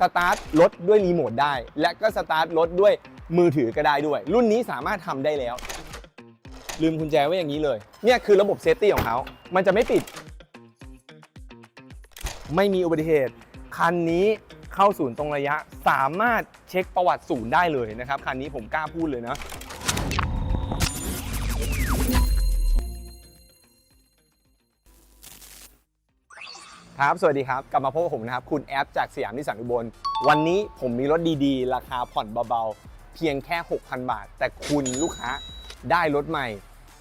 สตาร์ทรถด้วยรีโมทได้ และก็สตาร์ทรถด้วยมือถือก็ได้ด้วย รุ่นนี้สามารถทำได้แล้ว ลืมกุญแจไว้อย่างนี้เลย เนี่ยคือระบบเซฟตี้ของเขา มันจะไม่ปิด ไม่มีอุบัติเหตุ คันนี้เข้าศูนย์ตรงระยะ สามารถเช็คประวัติศูนย์ได้เลยนะครับ คันนี้ผมกล้าพูดเลยนะ ครับ สวัสดีครับ กลับมาพบกับผมนะครับ คุณแอปจากสยามนิสสันอุบล วันนี้ผมมีรถดีๆ ราคาผ่อนเบาๆ เพียงแค่ 6,000 บาท แต่คุณลูกค้าได้รถใหม่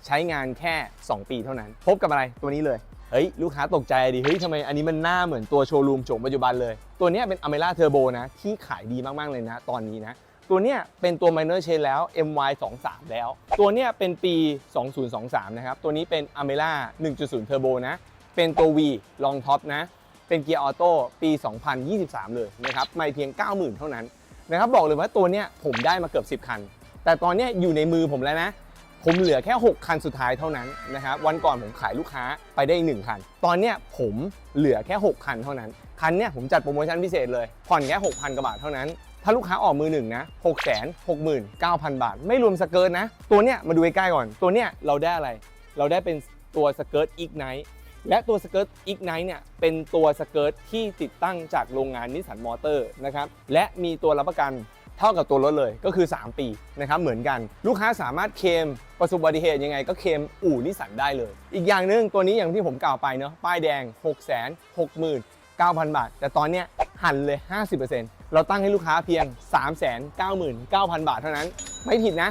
ใช้งานแค่ 2 ปีเท่านั้น พบกับอะไรตัวนี้เลย เฮ้ย ลูกค้าตกใจดิ เฮ้ยทำไมอันนี้มันหน้าเหมือนตัวโชว์รูมโฉมปัจจุบันเลย ตัวนี้เป็นอเมร่าเทอร์โบนะ ที่ขายดีมากๆเลยนะ ตอนนี้นะ ตัวเนี้ยเป็นตัว minor chain แล้ว MY 2 3แล้ว ตัวเนี้ยเป็นปี 2023 นะครับ ตัวนี้เป็น a m e r a 1.0 Turbo นะ เป็นตัว V Long Top นะ เป็นเกียร์ออโต้ปี 2023 เลยนะครับไม่เพียง 90,000 เท่านั้นนะครับบอกเลยว่าตัวเนี้ยผมได้มาเกือบ 10 คัน แต่ตอนเนี้ยอยู่ในมือผมแล้วนะ ผมเหลือแค่ 6 คันสุดท้ายเท่านั้นนะครับวันก่อนผมขายลูกค้าไปได้อีกหนึ่งคัน ตอนเนี้ยผมเหลือแค่ 6 คันเท่านั้น คันเนี้ยผมจัดโปรโมชั่นพิเศษเลยผ่อนแค่6,000กว่าบาทเท่านั้นถ้าลูกค้าออกมือหนึ่งนะ 6 6 9 0 0 0 บาท ไม่รวมสเกิร์ตนะ ตัวเนี้ยมาดูใกล้ๆก่อน ตัวเนี้ยเราได้อะไร เราได้เป็นตัวสเกิร์ตอีกไนท์ และตัวสเกิร์ตอีกไนท์เนี่ยเป็นตัวสเกิร์ตที่ติดตั้งจากโรงงานนิสสันมอเตอร์นะครับและมีตัวรับประกันเท่ากับตัวรถเลยก็คือ 3 ปีนะครับเหมือนกัน ลูกค้าสามารถเคลมประสบอุบัติเหตุยังไงก็เคลมอู่นิสสันได้เลย อีกอย่างหนึ่งตัวนี้อย่างที่ผมกล่าวไปเนาะป้ายแดง 6 6 9 0 0 0 บาท แต่ตอนเนี้ยหันเลย 50%เราตั้งให้ลูกค้าเพียง 399,000 บาทเท่านั้น ไม่ผิดนะ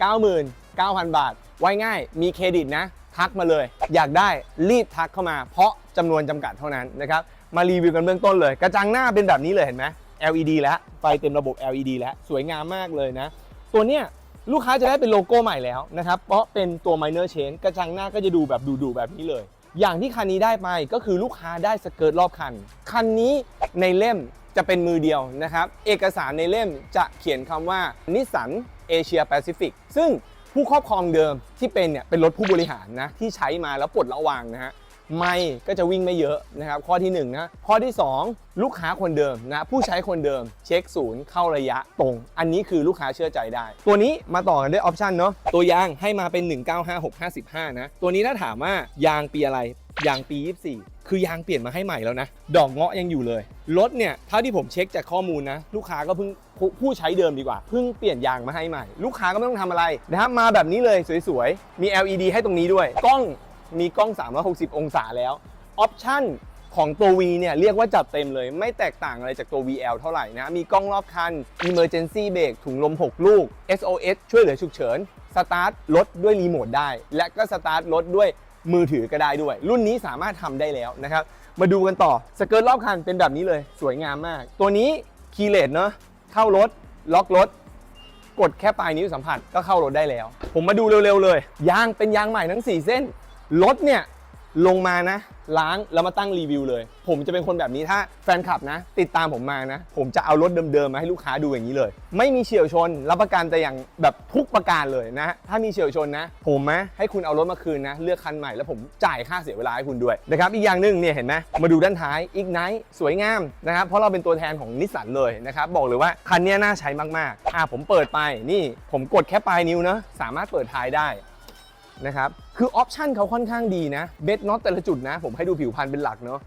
399,000บาท ไว้ง่ายมีเครดิตนะ ทักมาเลย อยากได้รีบทักเข้ามา เพราะจำนวนจำกัดเท่านั้นนะครับมารีวิวกันเบื้องต้นเลย กระจังหน้าเป็นแบบนี้เลยเห็นไหม LED แล้วไฟเต็มระบบ LED แล้วสวยงามมากเลยนะ ตัวเนี้ยลูกค้าจะได้เป็นโลโก้ใหม่แล้วนะครับ เพราะเป็นตัว minor change กระจังหน้าก็จะดูแบบดุๆแบบนี้เลย อย่างที่คันนี้ได้ไปก็คือลูกค้าได้สเกิร์ตรอบคัน คันนี้ในเล่มจะเป็นมือเดียวนะครับ เอกสารในเล่มจะเขียนคำว่านิสสันเอเชียแปซิฟิกซึ่ง ผู้ครอบครองเดิมที่เป็นเนี่ยเป็นรถผู้บริหารนะที่ใช้มาแล้วปลดระวางนะฮะไม่ก็จะวิ่งไม่เยอะนะครับข้อที่1นงนะข้อที่ 2 ลูกค้าคนเดิมนะผู้ใช้คนเดิม เช็คศูนย์เข้าระยะตรง อันนี้คือลูกค้าเชื่อใจได้ ตัวนี้มาต่อกันด้วยออปชันเนาะตัวยางให้มาเป็น 195655 นะ ตัวนี้ถ้าถามว่ายางปีอะไร ยางปี 24 คือยางเปลี่ยนมาให้ใหม่แล้วนะ ดอกเงาะยังอยู่เลย รถเนี่ยเท่าที่ผมเช็คจากข้อมูลนะ ลูกค้าก็เพิ่งผู้ใช้เดิมดีกว่า เพิ่งเปลี่ยนยางมาให้ใหม่ ลูกค้าก็ไม่ต้องทำอะไรนะครับมาแบบนี้เลยสวยๆ มี LED ให้ตรงนี้ด้วย กล้องมีกล้อง 360 องศาแล้ว ออปชั่นของตัว V เนี่ยเรียกว่าจัดเต็มเลย ไม่แตกต่างอะไรจากตัว VL เท่าไหร่นะ มีกล้องรอบคัน Emergency Brake ถุงลม 6 ลูก SOS ช่วยเหลือฉุกเฉิน สตาร์ทรถด้วยรีโมทได้ และก็สตาร์ทรถด้วย มือถือก็ได้ด้วย รุ่นนี้สามารถทำได้แล้วนะครับ มาดูกันต่อสเกิร์ตรอบคันเป็นแบบนี้เลย สวยงามมาก ตัวนี้คีเลตเนาะเข้ารถล็อกรถกดแค่ปลายนิ้วสัมผัสก็เข้ารถได้แล้ว ผมมาดูเร็วๆเลยยางเป็นยางใหม่ทั้ง 4 เส้นรถเนี่ย ลงมานะ ล้างแล้วมาตั้งรีวิวเลย ผมจะเป็นคนแบบนี้ถ้าแฟนคลับนะ ติดตามผมมานะ ผมจะเอารถเดิมๆมาให้ลูกค้าดูอย่างนี้เลย ไม่มีเฉียวชน รับประกันแต่อย่างแบบทุกประการเลยนะ ถ้ามีเฉียวชนนะ ผมนะให้คุณเอารถมาคืนนะ เลือกคันใหม่แล้วผมจ่ายค่าเสียเวลาให้คุณด้วยนะครับอีกอย่างหนึ่งเนี่ยเห็นไหมมาดูด้านท้ายอีกไนท์สวยงามนะครับเพราะเราเป็นตัวแทนของนิสสันเลยนะครับบอกเลยว่าคันนี้น่าใช้มากๆอ่าผมเปิดไปนี่ ผมกดแค่ปลายนิ้วนะสามารถเปิดท้ายได้ นะครับ คือออปชันเขาค่อนข้างดีนะ เบสน็อตแต่ละจุดนะ ผมให้ดูผิวพรรณเป็นหลักเนาะ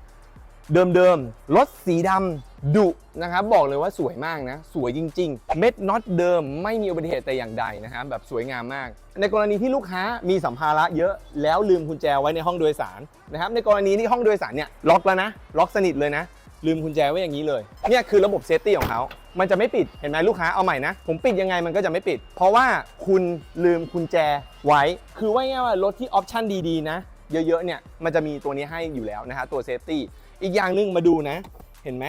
เดิมๆ รถสีดำดุนะครับ บอกเลยว่าสวยมากนะ สวยจริง ๆ เม็ดน็อตเดิมไม่มีอุบัติเหตุแต่อย่างใดนะครับแบบสวยงามมาก ในกรณีที่ลูกค้ามีสัมภาระเยอะแล้วลืมกุญแจไว้ในห้องโดยสารนะครับ ในกรณีที่ห้องโดยสารเนี่ยล็อกแล้วนะ ล็อกสนิทเลยนะ ลืมกุญแจไว้อย่างนี้เลยเนี่ยคือระบบเซฟตี้ของเขา มันจะไม่ปิดเห็นไหมลูกค้าเอาใหม่นะ ผมปิดยังไงมันก็จะไม่ปิด เพราะว่าคุณลืมกุญแจไว้ คือว่าง่ายว่ารถที่ออปชั่นดีๆนะ เยอะๆเนี่ยมันจะมีตัวนี้ให้อยู่แล้วนะฮะตัวเซฟตี้อีกอย่างหนึงมาดูนะ เห็นไหม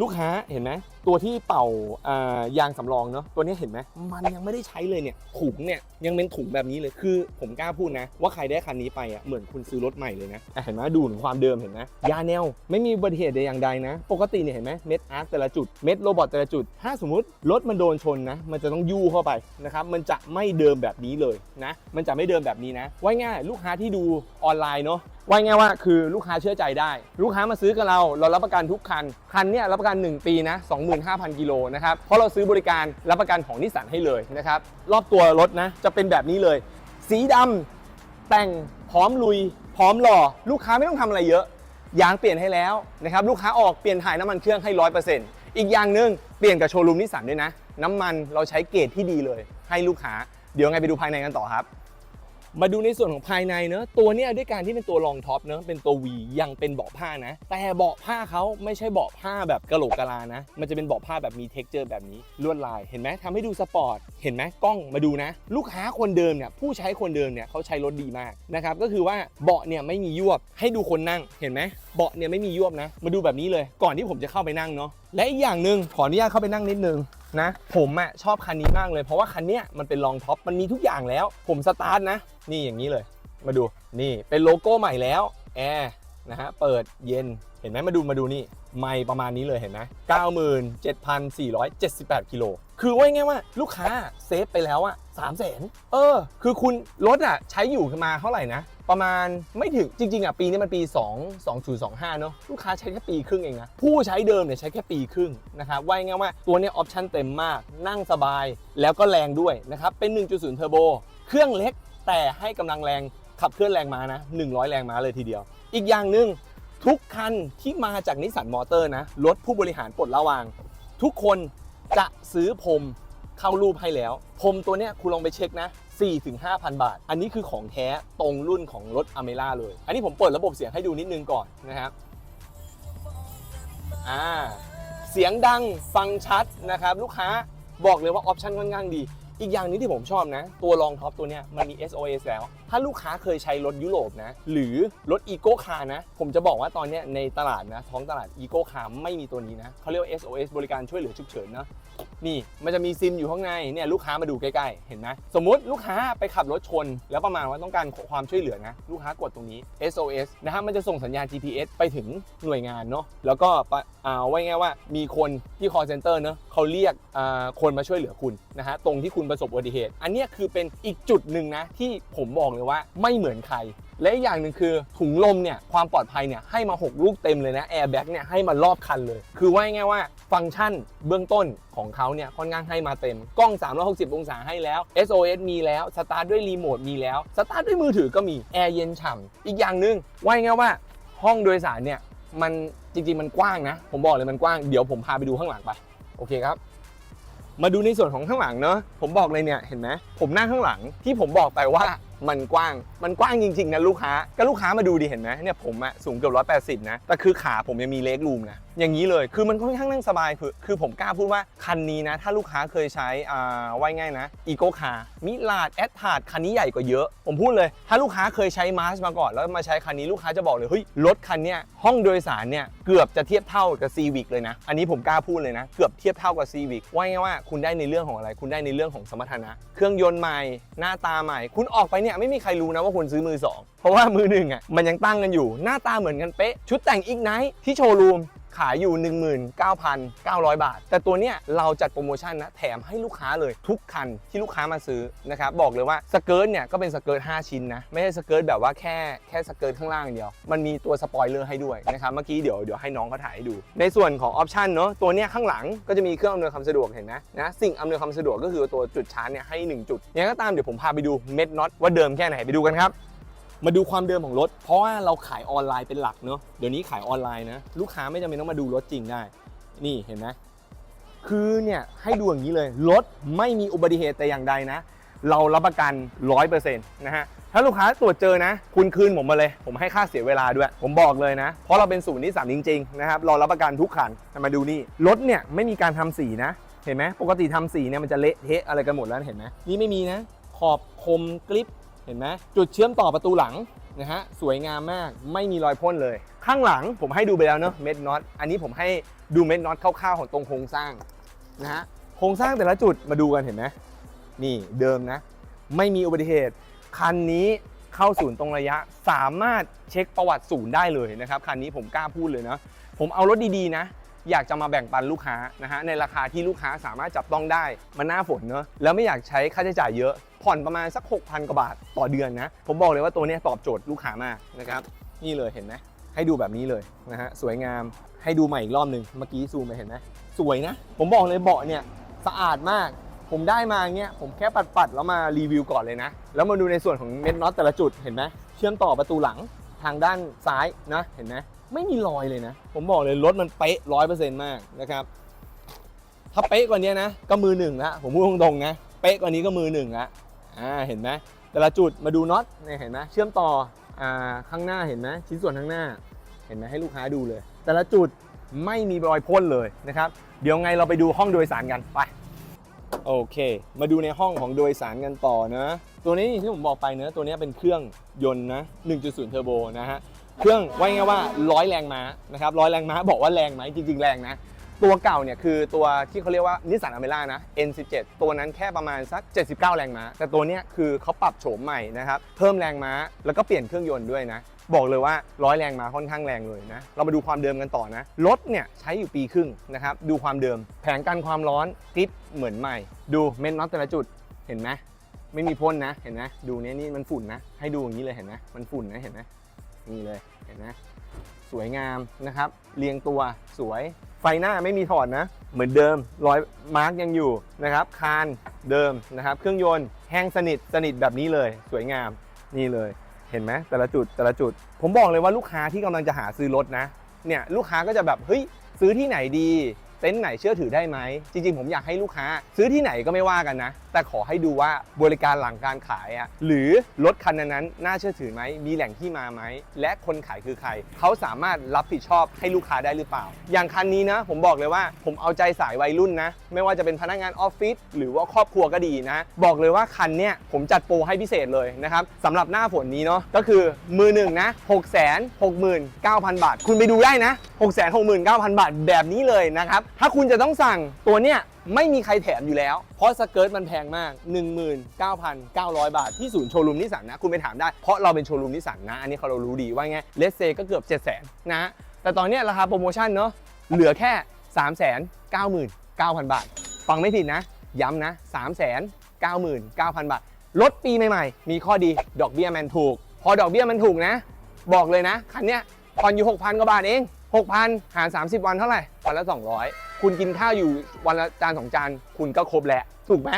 ลูกค้าเห็นไหม ตัวที่เป่าอ่ายางสำรองเนาะตัวนี้เห็นไหมมันยังไม่ได้ใช้เลยเนี่ยถุงเนี่ยยังเป็นถุงแบบนี้เลยคือ ผมกล้าพูดนะ ว่าใครได้คันนี้ไปอะเหมือนคุณซื้อรถใหม่เลยนะอะเห็นไหมดูถึงความเดิมเห็นไหมยาแนว ไม่มีอุบัติเหตุใดอย่างใดนะ ปกติเนี่ยเห็นไหมเม็ดอาร์ตแต่ละจุดเม็ดโรบอทแต่ละจุด ถ้าสมมุติรถมันโดนชนนะ มันจะต้องยู่เข้าไปนะครับมันจะไม่เดิมแบบนี้เลยนะ มันจะไม่เดิมแบบนี้นะไว้ง่ายลูกค้าที่ดูออนไลน์เนาะ ว่าง่ายว่าคือลูกค้าเชื่อใจได้ ลูกค้ามาซื้อกับเรา เรารับประกันทุกคัน คันเนี้ยรับประกัน 1 ปีนะ 25,000 กิโลนะครับ เพราะเราซื้อบริการรับประกันของนิสสันให้เลยนะครับ รอบตัวรถนะจะเป็นแบบนี้เลย สีดำแต่งพร้อมลุย พร้อมหล่อ ลูกค้าไม่ต้องทำอะไรเยอะ ยางเปลี่ยนให้แล้วนะครับ ลูกค้าออกเปลี่ยนถ่ายน้ำมันเครื่องให้ร้อยเปอร์เซ็นต์อีกอย่างหนึ่งเปลี่ยนกับโชว์รูมนิสสันด้วยนะ น้ำมันเราใช้เกรดที่ดีเลย ให้ลูกค้า เดี๋ยวไงไปดูภายในกันต่อครับ มาดูในส่วนของภายในเนอะตัวเนี้ยด้วยการที่เป็นตัวรองท็อปเนอะเป็นตัว V ยังเป็นเบาะผ้านะ แต่เบาะผ้าเขาไม่ใช่เบาะผ้าแบบกระโหลกกะลานะ มันจะเป็นเบาะผ้าแบบมีเท็กเจอร์แบบนี้ลวดลายเห็นไหมทำให้ดูสปอร์ต เห็นไหมกล้องมาดูนะ ลูกค้าคนเดิมเนี่ยผู้ใช้คนเดิมเนี่ยเขาใช้รถดีมากนะครับก็คือว่าเบาะเนี่ยไม่มียวบให้ดูคนนั่งเห็นไหมเบาะเนี่ยไม่มียวบนะ มาดูแบบนี้เลยก่อนที่ผมจะเข้าไปนั่งเนาะและอีกอย่างหนึ่งขออนุญาตเข้าไปนั่งนิดนึงนะผมอะชอบคันนี้มากเลยเพราะว่าคันเนี้ยมันเป็นรองท็อปมันมีทุกอย่างแล้ว ผมสตาร์ทนะ นี่อย่างนี้เลย มาดูนี่เป็นโลโก้ใหม่แล้วแอร์ นะฮะเปิดเย็นเห็นไหมมาดูมาดูนี่ ไม่ประมาณนี้เลยเห็นไหม97,478กิโลคือว่าง่ายว่าลูกค้าเซฟไปแล้วอะ3 0 0 0 0 0เออ คือคุณรถอะใช้อยู่มาเท่าไหร่นะ ประมาณไม่ถึงจริง ๆอะปีนี้มันปี 2 2025 เนอะลูกค้าใช้แค่ปีครึ่งเองนะ ผู้ใช้เดิมเนี่ยใช้แค่ปีครึ่งนะครับว่าง่ายว่าตัวนี้ออปชั่นเต็มมาก นั่งสบายแล้วก็แรงด้วยนะครับ เป็น 1.0 เทอร์โบ เครื่องเล็กแต่ให้กำลังแรงขับเคลื่อนแรงม้านะ 100 แรงม้าเลยทีเดียว อีกอย่างหนึ่งทุกคันที่มาจากนิสสันมอเตอร์นะรถผู้บริหารปลดระวาง ทุกคนจะซื้อพรมเข้ารูปให้แล้วพรมตัวเนี้ยคุณลองไปเช็คนะ 4-5,000 บาท อันนี้คือของแท้ตรงรุ่นของรถอเมร่าเลย อันนี้ผมเปิดระบบเสียงให้ดูนิดนึงก่อนนะครับอ่าเสียงดังฟังชัดนะครับ ลูกค้าบอกเลยว่าออปชั่นค่อนข้างดี อีกอย่างนึงที่ผมชอบนะ ตัวรองท็อปตัวเนี้ยมันมี SOS แล้ว ถ้าลูกค้าเคยใช้รถยุโรปนะ หรือรถอีโก้คาร์นะ ผมจะบอกว่าตอนเนี้ยในตลาดนะท้องตลาดอีโก้คาร์ไม่มีตัวนี้นะเขาเรียกว่า SOS บริการช่วยเหลือฉุกเฉินเนาะนี่มันจะมีซิมอยู่ข้างในเนี่ยลูกค้ามาดูใกล้ๆ เห็นไหมสมมติลูกค้าไปขับรถชน แล้วประมาณว่าต้องการความช่วยเหลือนะลูกค้ากดตรงนี้ SOS นะฮะมันจะส่งสัญญาณ GPS ไปถึงหน่วยงานเนาะแล้วก็ปะอ่าไว้ง่ายว่ามีคนที่ call center เนาะเขาเรียกอ่าคนมาช่วยเหลือคุณนะฮะตรงที่คุณประสบอุบัติเหตุ อันนี้คือเป็นอีกจุดหนึ่งนะที่ผมบอกเลยว่าไม่เหมือนใคร และอีกอย่างหนึ่งคือถุงลมเนี่ยความปลอดภัยเนี่ยให้มา 6 ลูกเต็มเลยนะแอร์แบ็กเนี่ยให้มารอบคันเลย คือว่าง่ายว่าฟังก์ชันเบื้องต้นของเขาเนี่ยค่อนข้างให้มาเต็ม กล้อง 360 องศาให้แล้ว SOS มีแล้วสตาร์ทด้วยรีโมทมีแล้วสตาร์ทด้วยมือถือก็มีแอร์เย็นฉ่ำอีกอย่างหนึ่งว่าง่ายว่าห้องโดยสารเนี่ยมันจริงๆมันกว้างนะ ผมบอกเลยมันกว้างเดี๋ยวผมพาไปดูข้างหลังไป โอเคครับ มาดูในส่วนของข้างหลังเนอะผมบอกเลยเนี่ยเห็นไหมผมนั่งข้างหลังที่ผมบอกไปว่ามันกว้าง มันกว้างจริงๆนะลูกค้าก็ลูกค้ามาดูดิเห็นไหมเนี่ยผมอะสูงเกือบ180นะแต่คือขาผมยังมีเลกรูมนะ อย่างนี้เลย คือมันค่อนข้างนั่งสบายคือคือผมกล้าพูดว่าคันนี้นะ ถ้าลูกค้าเคยใช้อ่าว่ายง่ายนะอีโกคามิลาดแอดทาร์คันนี้ใหญ่กว่าเยอะ ผมพูดเลย ถ้าลูกค้าเคยใช้มาร์ชมาก่อน แล้วมาใช้คันนี้ลูกค้าจะบอกเลยเฮ้ยรถคันเนี้ยห้องโดยสารเนี่ยเกือบจะเทียบเท่ากับซีวิกเลยนะ อันนี้ผมกล้าพูดเลยนะ เกือบเทียบเท่ากับซีวิกว่าง่ายว่าคุณได้ในเรื่องของอะไร คุณได้ในเรื่องของสมรรถนะ เครื่องยนต์ใหม่ หน้าตาใหม่ คุณออกไปเนี่ยไม่มีใครรู้นะว่าคุณซื้อมือสองเพราะว่ามือหนึ่งอะมันยังตั้งกันอยู่ หน้าตาเหมือนกันเป๊ะชุดแต่งอีกไนท์ที่โชว์รูม ขายอยู่ 19,900 บาท แต่ตัวเนี้ยเราจัดโปรโมชั่นนะแถมให้ลูกค้าเลยทุกคันที่ลูกค้ามาซื้อนะครับบอกเลยว่าสเกิร์ตเนี่ยก็เป็นสเกิร์ต5 ชิ้นนะไม่ใช่สเกิร์ตแบบว่าแค่แค่สเกิร์ตข้างล่างเดียว มันมีตัวสปอยเลอร์ให้ด้วยนะครับเมื่อกี้เดี๋ยวเดี๋ยวให้น้องเขาถ่ายให้ดู ในส่วนของออปชันเนาะตัวเนี้ยข้างหลังก็จะมีเครื่องอำนวยความสะดวกเห็นไหมนะสิ่งอำนวยความสะดวกก็คือตัวจุดชาร์จเนี่ยให้หนึ่งจุดยังไงก็ตามเดี๋ยวผมพาไปดูเม็ดน็อตว่าเดิมแค่ไหนไปดูกันครับ มาดูความเดิมของรถ เพราะว่าเราขายออนไลน์เป็นหลักเนาะเดี๋ยวนี้ขายออนไลน์นะลูกค้าไม่จำเป็นต้องมาดูรถจริงได้ นี่เห็นไหมคือเนี่ยให้ดูอย่างนี้เลยรถไม่มีอุบัติเหตุแต่อย่างใดนะ เรารับประกัน 100%นะฮะถ้าลูกค้าตรวจเจอนะ คุณคืนผมมาเลย ผมให้ค่าเสียเวลาด้วย ผมบอกเลยนะ เพราะเราเป็นศูนย์ที่สามจริงๆนะครับเรารับประกันทุกคันมาดูนี่รถเนี่ยไม่มีการทำสีนะเห็นไหมปกติทำสีเนี่ยมันจะเละเทะอะไรกันหมดแล้วเห็นไหมนี่ไม่มีนะ ขอบคมกริป เห็นไหมจุดเชื่อมต่อประตูหลังนะฮะสวยงามมากไม่มีรอยพ่นเลย ข้างหลังผมให้ดูไปแล้วเนอะเม็ดน็อตอันนี้ผมให้ดูเม็ดน็อตคร่าวๆของตรงโครงสร้างนะฮะโครงสร้างแต่ละจุดมาดูกันเห็นไหมนี่เดิมนะ ไม่มีอุบัติเหตุ คันนี้เข้าศูนย์ตรงระยะ สามารถเช็คประวัติศูนย์ได้เลยนะครับคันนี้ผมกล้าพูดเลยนะผมเอารถดีๆนะ อยากจะมาแบ่งปันลูกค้านะฮะในราคาที่ลูกค้าสามารถจับต้องได้มันหน้าฝนเนอะแล้วไม่อยากใช้ค่าใช้จ่ายเยอะ ผ่อนประมาณสัก 6,000 กว่าบาทต่อเดือนนะ ผมบอกเลยว่าตัวนี้ตอบโจทย์ลูกค้ามากนะครับนี่เลยเห็นไหมให้ดูแบบนี้เลยนะฮะสวยงามให้ดูใหม่อีกรอบหนึ่งเมื่อกี้ซูมไปเห็นไหมสวยนะ ผมบอกเลยเบาะเนี่ยสะอาดมาก ผมได้มาเงี้ยผมแค่ปัดๆแล้วมารีวิวก่อนเลยนะ แล้วมาดูในส่วนของเม็ดน็อตแต่ละจุดเห็นไหมเชื่อมต่อประตูหลังทางด้านซ้ายนะเห็นไหม ไม่มีรอยเลยนะ ผมบอกเลยรถมันเป๊ะร้อยเปอร์เซ็นต์มากนะครับ ถ้าเป๊ะกว่านี้นะ ก็มือหนึ่งละผมพูดตรงๆนะ เป๊ะกว่านี้ก็มือหนึ่งละอ่าเห็นไหมแต่ละจุดมาดูน็อตเนี่ยเห็นไหมเชื่อมต่ออ่าข้างหน้าเห็นไหมชิ้นส่วนข้างหน้า เห็นไหมให้ลูกค้าดูเลย แต่ละจุดไม่มีรอยพ่นเลยนะครับ เดี๋ยวไงเราไปดูห้องโดยสารกันไปโอเค มาดูในห้องของโดยสารกันต่อนะ ตัวนี้ที่ผมบอกไปเนะตัวนี้เป็นเครื่องยนต์นะ 1.0 เทอร์โบนะฮะ เครื่องว่าง่ายว่า100แรงม้านะครับ100แรงม้าบอกว่าแรงไหมจริง ๆ แรงนะ ตัวเก่าเนี่ยคือตัวที่เขาเรียกว่านิสสันอเมร่านะ N17 ตัวนั้นแค่ประมาณสัก 79 แรงม้า แต่ตัวเนี้ยคือเขาปรับโฉมใหม่นะครับเพิ่มแรงม้าแล้วก็เปลี่ยนเครื่องยนต์ด้วยนะบอกเลยว่า100แรงม้าค่อนข้างแรงเลยนะ เรามาดูความเดิมกันต่อนะ รถเนี่ยใช้อยู่ปีครึ่งนะครับ ดูความเดิม แผงกันความร้อนกริปเหมือนใหม่ ดูเม็ดน็อตแต่ละจุด เห็นไหมไม่มีพ่นนะ เห็นไหมดูเนี่ยนี่มันฝุ่นนะ ให้ดูอย่างนี้เลยเห็นไหมมันฝุ่นนะ เห็นไหม นี่เลยเห็นไหมสวยงามนะครับ เรียงตัวสวยไฟหน้าไม่มีถอดนะ เหมือนเดิมรอยมาร์กยังอยู่นะครับ คานเดิมนะครับ เครื่องยนต์แห้งสนิทสนิทแบบนี้เลย สวยงามนี่เลยเห็นไหมแต่ละจุดแต่ละจุด ผมบอกเลยว่าลูกค้าที่กำลังจะหาซื้อรถนะเนี่ยลูกค้าก็จะแบบเฮ้ยซื้อที่ไหนดี เต็นท์ไหนเชื่อถือได้ไหม จริงๆ ผมอยากให้ลูกค้า ซื้อที่ไหนก็ไม่ว่ากันนะ แต่ขอให้ดูว่าบริการหลังการขายอะหรือรถคันนั้นน่าเชื่อถือไหม มีแหล่งที่มาไหม และคนขายคือใคร เขาสามารถรับผิดชอบให้ลูกค้าได้หรือเปล่า อย่างคันนี้นะ ผมบอกเลยว่าผมเอาใจสายวัยรุ่นนะ ไม่ว่าจะเป็นพนักงานออฟฟิศหรือว่าครอบครัวก็ดีนะ บอกเลยว่าคันเนี้ยผมจัดโปรให้พิเศษเลยนะครับสำหรับหน้าฝนนี้เนาะก็คือมือหนึ่งนะ6 6 9 0 0 0 บาท คุณไปดูได้นะ 6 6 9 0 0 0 บาทแบบนี้เลยนะครับ ถ้าคุณจะต้องสั่งตัวเนี้ยไม่มีใครแถมอยู่แล้ว เพราะสเกิร์ตมันแพงมาก 19,900 บาท ที่ศูนย์โชว์รูมนิสสันนะ คุณไปถามได้ เพราะเราเป็นโชว์รูมนิสสันนะ อันนี้เขาเรารู้ดีว่าไงเลสเซก็เกือบ 7 0 0 0 0นะแต่ตอนเนี้ยราคาโปรโมชั่นเนาะเหลือแค่ 399,000 บาท ฟังไม่ผิดนะ ย้ำนะ 399,000 บาทรถปีใหม่ๆ มีข้อดีดอกเบี้ยมันถูก พอดอกเบี้ยมันถูกนะ บอกเลยนะ คันเนี้ยผ่อนอยู่ 6,000 กว่าบาทเอง 6,000 หาร 30 วันเท่าไหร่ วันละ 200 คุณกินข้าวอยู่วันละจานสองจาน คุณก็ครบแล้ว ถูกไหม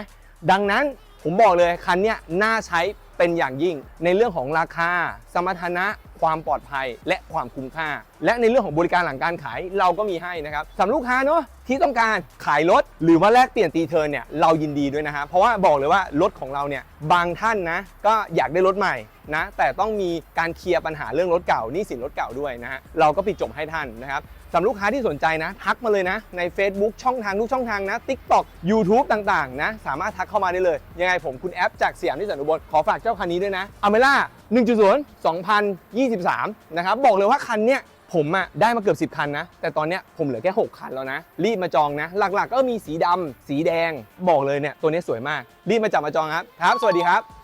ดังนั้นผมบอกเลยคันเนี้ยน่าใช้เป็นอย่างยิ่งในเรื่องของราคา สมรรถนะความปลอดภัยและความคุ้มค่า และในเรื่องของบริการหลังการขายเราก็มีให้นะครับสำหรับลูกค้าเนาะที่ต้องการขายรถหรือว่าแลกเปลี่ยนตีเทิร์นเนี่ยเรายินดีด้วยนะฮะเพราะว่าบอกเลยว่ารถของเราเนี่ยบางท่านนะก็อยากได้รถใหม่ นะแต่ต้องมีการเคลียร์ปัญหาเรื่องรถเก่าหนี้สินรถเก่าด้วยนะฮะเราก็ปิดจบให้ท่านนะครับสำหรับลูกค้าที่สนใจนะ ทักมาเลยนะ ใน Facebook ช่องทางทุกช่องทางนะ TikTok YouTube ต่างๆ นะ สามารถทักเข้ามาได้เลย ยังไงผมคุณแอปจากเสียามที่สันอุบลขอฝากเจ้าคันนี้ด้วยนะอเมล่า1.0 2023 นะครับ บอกเลยว่าคันเนี้ยผมอะได้มาเกือบ 10 คันนะ แต่ตอนเนี้ยผมเหลือแค่ 6 คันแล้วนะ รีบมาจองนะ หลักๆ ก็มีสีดำสีแดงบอกเลยเนี่ยตัวนี้สวยมาก รีบมาจับมาจองครับครับ สวัสดีครับ